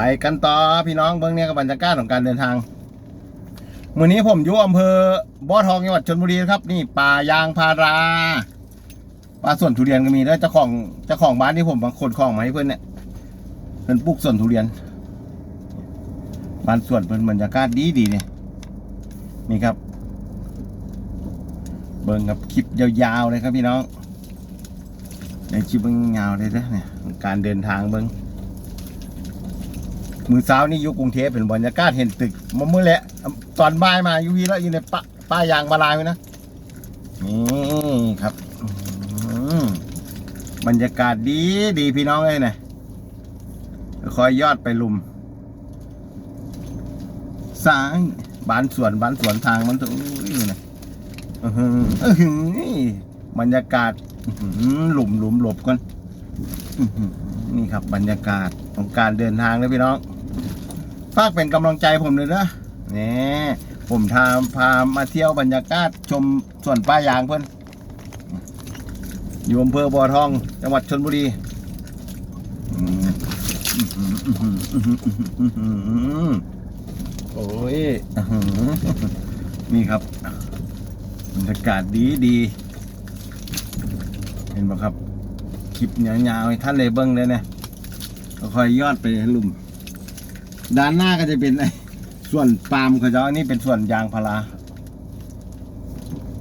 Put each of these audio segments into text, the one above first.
ไปกันต่อพี่น้องเบื้องเนี้กับบรรยากาศของการเดินทางมื่อนี้ผมอยู่อำเภอบ่อทองจังหวัดชลบุรีครับ นี่ป่ายางพาราป่าสวนทุเรียนก็มีแล้วเจ้าของเจ้าของบ้านที่ผมบางคนของมาให้เพื่อนเนี่ยเพื่อนปลูกสวนทุเรียนบ้านสวนเพื่อนบรรยากาศดีดีเนี่ยนี่ครับ เบิ่งกับคลิปยาวๆเลยครับพี่น้องในคลิปเบิ่งยาวเลยนะเนี่ยการเดินทางเบิ่ง มือเช้านี่อยู่กรุงเทพเป็นบรรยากาศเห็นตึกมะมื่อแหละ ตอนบ่ายมาอยู่วีแล้วอยู่ในป่าป้ายางบาลายไว้นะนี่ครับบรรยากาศดีดีพี่น้องเลยนะคอยยอดไปลุมซ้ายบ้านสวนบ้านสวนทางมันตรงนี้นะบรรยากาศหลุมหลุมหลบกันนี่ครับบรรยากาศของการเดินทางนะพี่น้อง ฝากเป็นกำลังใจผมเลยนะนี่ผมทาพามาเที่ยวบรรยากาศชมส่วนป้ายางเพื่อนอยู่อำเภอบ่อทอง จังหวัดชนบุรีอืมอื้อหืออื้อหืออื้อหืออื้อหือโอ้ยอื้อหือนี่ครับบรรยากาศดีดี เห็นไหมครับ คลิปยาวๆให้ท่านเลยเบิ้งเลยเนี่ยค่อยๆยอดไปหลุม ด้านหน้าก็จะเป็นไอ้ส่วนปาล์มเขาจะอันนี้เป็นส่วนยางพารา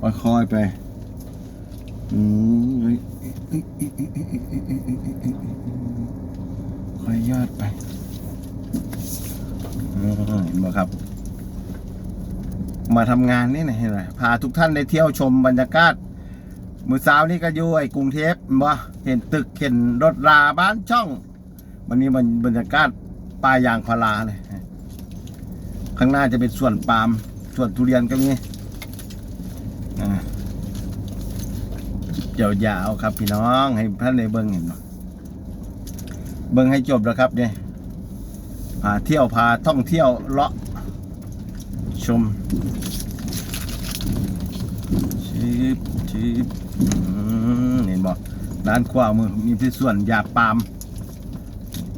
ค่อยๆไปอืมเฮ้ยค่อยยอดไปอืมเห็นไหมครับ มาทำงานนี่นะเห็นไหมพาทุกท่านได้เที่ยวชมบรรยากาศมือเช้านี่ก็อยู่ไอ้กรุงเทพบ่เห็นตึกเห็นรถราบ้านช่อง วันนี้มันบรรยากาศ ป่ายางพาราเลยข้างหน้าจะเป็นส่วนปาล์มส่วนทุเรียนก็มีอ่ายาวครับ พี่น้องให้ท่านในเบิ้งเห็นเบิ้งให้จบแล้วครับเนี่ยพาเที่ยวพาท่องเที่ยวเลาะชมชิบชิบเห็นบ่ด้านขวามือมีที่ส่วนยาปาล์ม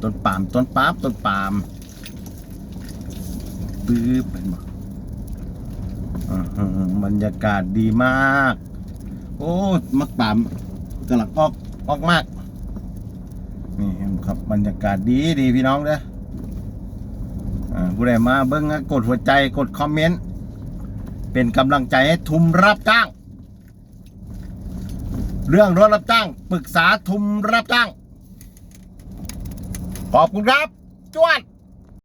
ต้นปาล์มต้นปาล์มต้นปาล์มปื๊บเป็นบ่อื้อหือบรรยากาศดีมาก โอ้มักปามกำลังออกออกมาก นี่เห็นครับบรรยากาศดีดีพี่น้องเด้ออ่าผู้ใดมาเบิ้งก็กดหัวใจกดคอมเมนต์ เป็นกำลังใจให้ทุมรับจ้าง เรื่องรถรับจ้าง ปรึกษาทุมรับจ้าง ขอบคุณครับ จวด